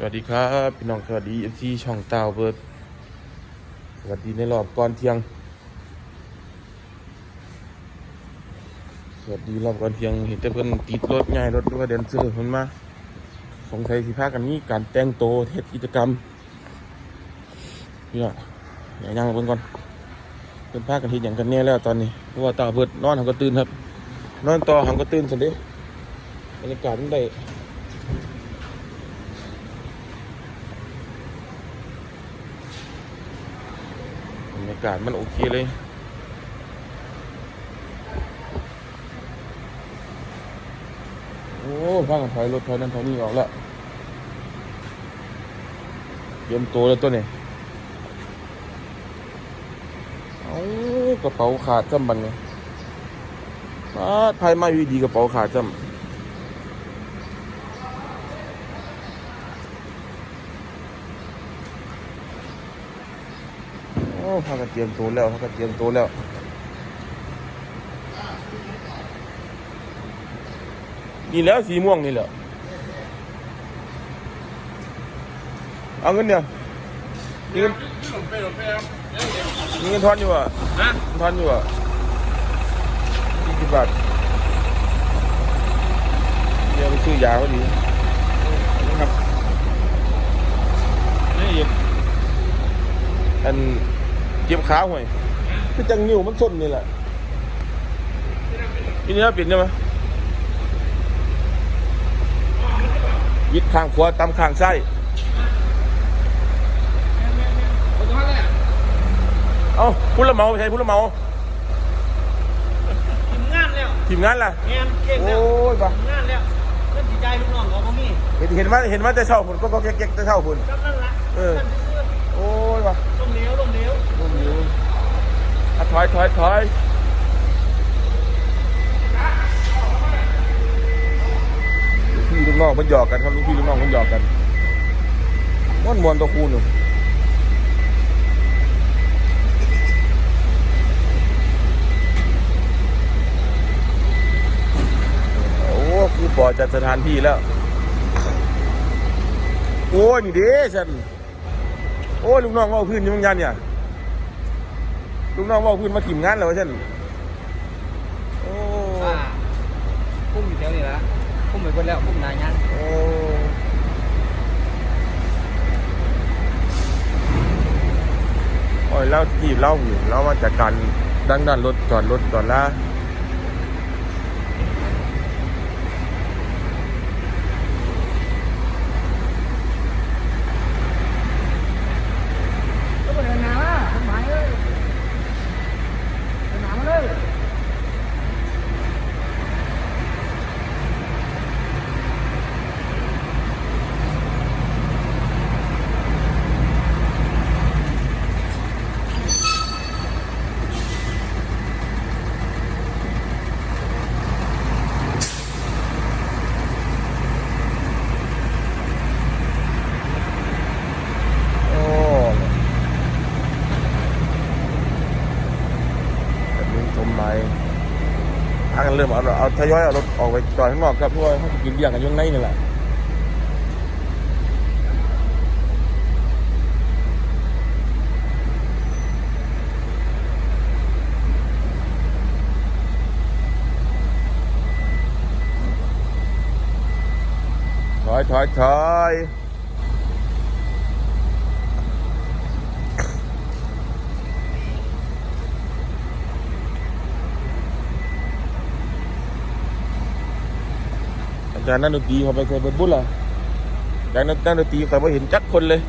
สวัสดีครับพี่น้องสวัสดีเอฟซีช่องเต้าเบิร์ดสวัสดีในรอบก่อนเที่ยง สวัสดีรอบก่อนเที่ยงเห็นแต่เพิ่นติดรถง่ายรถด้วยเดนเซอร์เพิ่นมาสงสัยสิพากันนี้การแต่งโตเทศกิจกรรมเนี่ยเดี๋ยวยังเพิ่นก่อนเพิ่นพากันเฮ็ดหยังกันแน่แล้วตอนนี้เพราะว่าเต้าเบิร์ดนอนหังก็ตื่นครับ นอนต่อหังก็ตื่นสันด้บรรยากาศมันได้ บรรยากาศมันโอเคเลย โอ้ฟังถอยรถถอยนั้นถอยนี้ออกแล้วเตรียมตัวแล้วตัวนี้เอากระเป๋าขาดจำบันไงมาไทยมาอยู่ดีกระเป๋าขาดจำ อ้พากันเตรียมตัวแล้วพากันเตรียมตัวแล้วนี่แหล้วสีม่วงนี่แหละเอาเงินเนี่ยมีเงินมีเงินทอนอยู่อะฮะทอนอยู่อะยี่สิบบาทเดี๋ยวไปซื้อยาเขาดีนะครับนี่เย็บอัน เจ็บขาห่วยคือจังนิ้วมันส้นนี่แหละนี่เนี่ยปิดใช่ไหมยิดข้างขวาตำข้างซ้ายคนเท่าไหร่เอ้าพุทละเมาไปใช่พุทละเมาทำงานแล้วทีมงานล่ะงานเก่งโอ้แล้วยบ่ะทำงานแล้วเพื่อนจิตใจลูกน้องเขาก็มีเห็นเห็นว่าเห็นว่าแต่เช้าผลก็ก็แก๊กๆแต่เช้าผลก็นั่นละเออท่านซื้อโอ้ยบ่ะ ลงเหลวลงเหลว โอ้ยอะ ถอยถอยถอยลูกพี่ลูกน้องมันหยอกกันครับลูกพี่ลูกน้องมันหยอกกันม้วนมวนตัวคูณอยู่โอ้คือปอจัดสถานที่แล้ว โอ้ยนี่เด้ฉันโอ้ยลูกน้องเว่าพื้นยังยันเนี่ย ลูกน้องเว่าพื้นมาถิ่มงานแล้วฉันโอ้อ่าพุ่มอยู่แถวนี้ละพุ่มไปคนแล้วพุ่มนายงานโอ้โอ้ยเล่าที่เล่าอยู่เล่ามาจากการดังด้านรถจอดรถจอดละ ก็เดินหนาละผมหมายเลยเดินหนามาเลย โอ้แบบนี้ชมไหมพากัน เริ่มเอาเอาทยอยเอารถออกไปจอดข้างนอกครับเพราะว่าเขากินเลี้ยงกันอยุ่ข้างในนี่แหละถอยถอยถอย จารนักดนตรีเขาไปเคยเป็นบุญล่ะอาจารนักดนตรีเขาไปเห็นจักคนเลย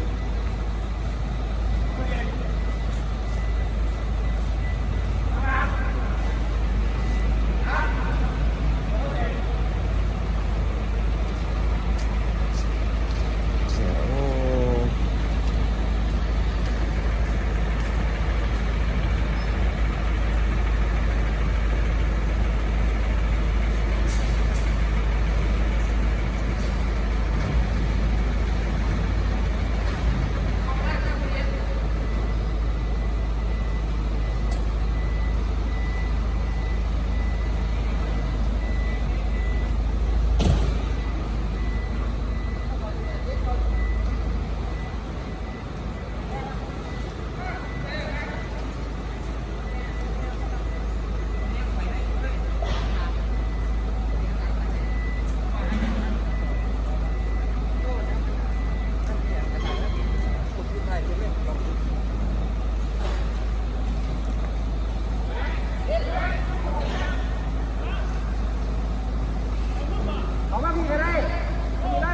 โอ้ แ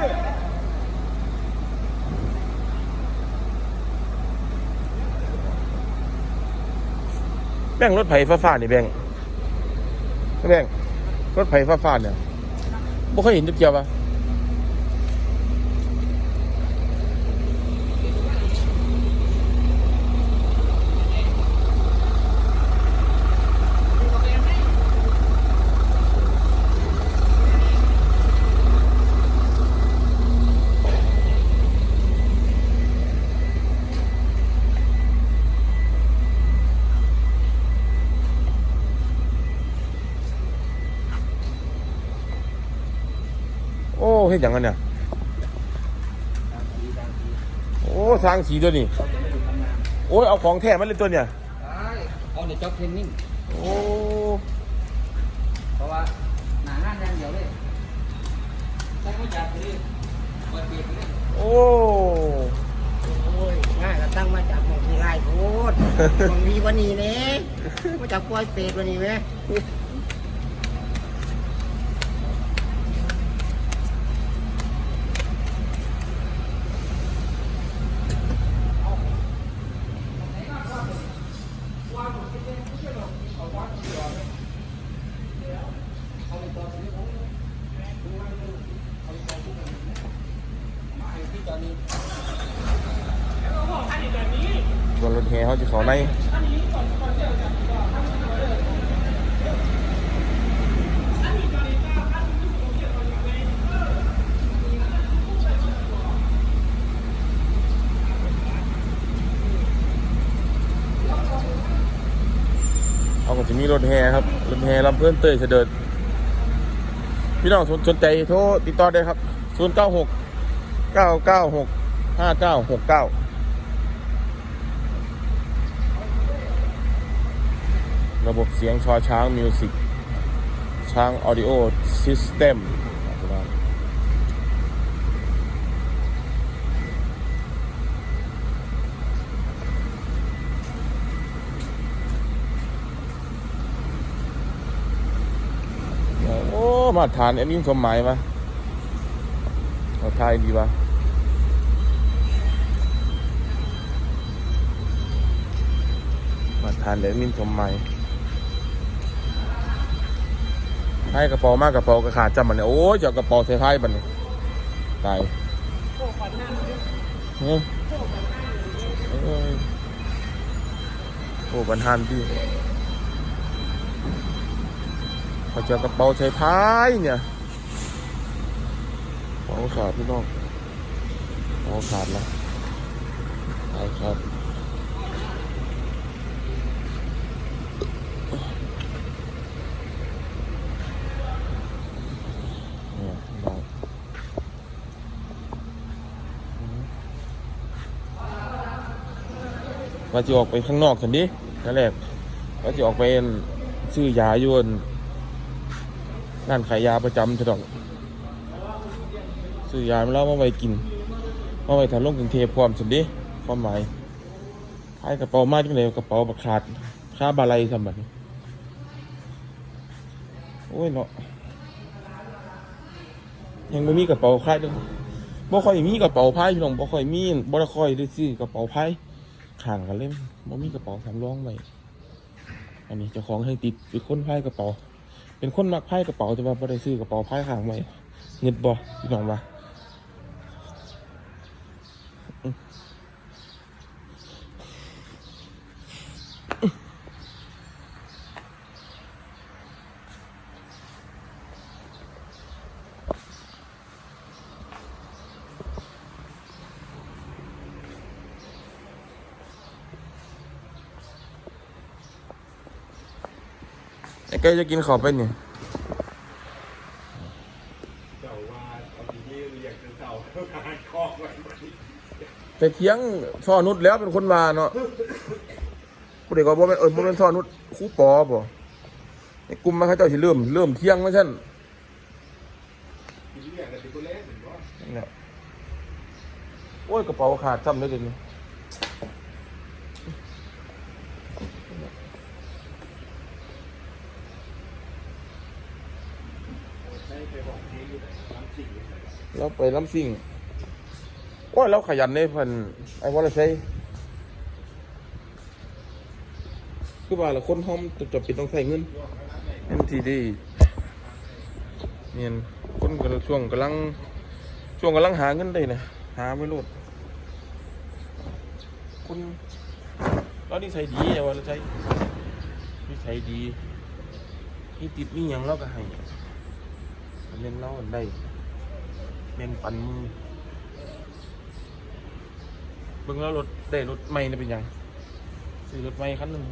บ่งรถไฟฟ้าฟ้านี่แบ่งแบ่งรถไฟฟ้าฟ้าเนี่ยบ่เคยเห็นจักเกียวปะ ฮ็ดหยังกันเนี่ยโอ้สร้างสีตัวนี้โอ้ยเอาของแท้มาเลยตัวเนี่ยเอาเดี๋ยวจ็อบเทรนนิ่งโอ้เพราะว่าหนางานอย่างเดียวเลยใช้ไม่จับเลยเปิดเบียดเลยโอ้โอ้ยง่ายก็ตั้งมาจากหมองที่ไรโคตรหมองดีวันนี้เนี่ยมาจากปล่อยเป็ดวันนี้ไหม เขาจะเขาในเขาก็จะมีรถแห่ครับ รถแห่ลำเพื่อนเตยเสด็จพี่น้องสนใจโทรติดต่อได้ครับ 0 9 6 996 5969 ระบบเสียงชอช้างมิวสิกช้างออดิโอซิสเต็มโอ้ มาทานแอดมินสมหมายมาเอาทายดีวะมาทานแอดมินสมหมาย ให้กระเป๋ามากกระเป๋ากระขาดจำมันเนี่ยโอ้ยเจ้ากระเป๋าใส่ไพ่บันเนี่ยตายเฮ้ยโอ้บันทันพี่เขาเจอกระเป๋าใส่ไพ่เนี่ยกระเป๋าขาดพี่น้องกระเป๋าขาดแล้วตายครับ เนี่ยได้ ว่าจะออกไปข้างนอกสันดินั่นแหละว่าจะออกไปซื้อยายวนร้านขายยาประจำจะต้องซื้อยามาแล้วมาไว้กิน มาไว้ถ้าลงกรุงเทพพร้อมสันดิความหมายขายกระเป๋ามาจังเลยกระเป๋าบักขาดค่าบาลัยสมบัติโอ้ยเนาะยังไม่มีกระเป๋าคาดเลยบ่ค่อยมีกระเป๋าไพายพี่น้องบ่ค่อยมีบ่ค่อยได้ซื้อกระเป๋าไพาย ข้างกันเล่มบ่มีกระเป๋าสำรองไว้อันนี้เจ้าของให้ติดเป็นคนพายกระเป๋า เป็นคนมักไพ่กระเป๋าแต่ว่าบ่ได้ซื้อกระเป๋าไพ่ข้างไว้เงินบ่พี่น้องว่า ก่จะกินข้าวไปเนี่ยเจ้าว่าเอาทีนี้เรียกเป็นเต่าเท่าการคอกไว้หมดแต่เทียงช่อนุชแล้วเป็นคนว่าเนาะผู้เด็กก็บ่แม่นเอิ้นบ่แม่นช่อนุชครูปอบ่ไอ้กลุ่มมันเขาเจ้าสิเริ่มเริ่มเที่ยงว่าซั่นทีนี้เรียกกันเป็นตัวเล็กเหมือนว่านั่นแหละโอ้ยกระเป๋าขาดซ้ำเลยเดี๋ยวนี้ ใช้ไปบอกทีอยู่ไหนสามสี่ เราไปลำซิ่งโอ้ยเราขยันเลยเพิ่นไอ้วอลใช้คือว่าละคนห้อมจะจะเป็นต้องใส่เงินนั่นทีได้เนี่ยคนกำลังช่วงกำลังช่วงกำลังหาเงินได้นะหาไม่รอดคุณเรานี่ใส่ดีแต่ว่าเราใช้นี่ใส่ดีนี่ติดมีหยังเราก็ให้เล่นเราได้ เล่นปันมือเบิ่งแล้วรถได้รถใหม่นี่เป็นยังซื้อรถใหม่คันหนึ่ง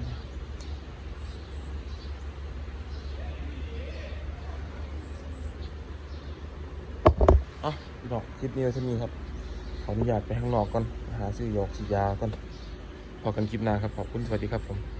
อะพี่น้องคลิปนี้ไว้เท่านี้ครับ ขออนุญาตไปข้างนอกก่อน หาซื้อหยอกซื้อยาก่อนพอกันคลิปหน้าครับ ขอบคุณ สวัสดีครับผม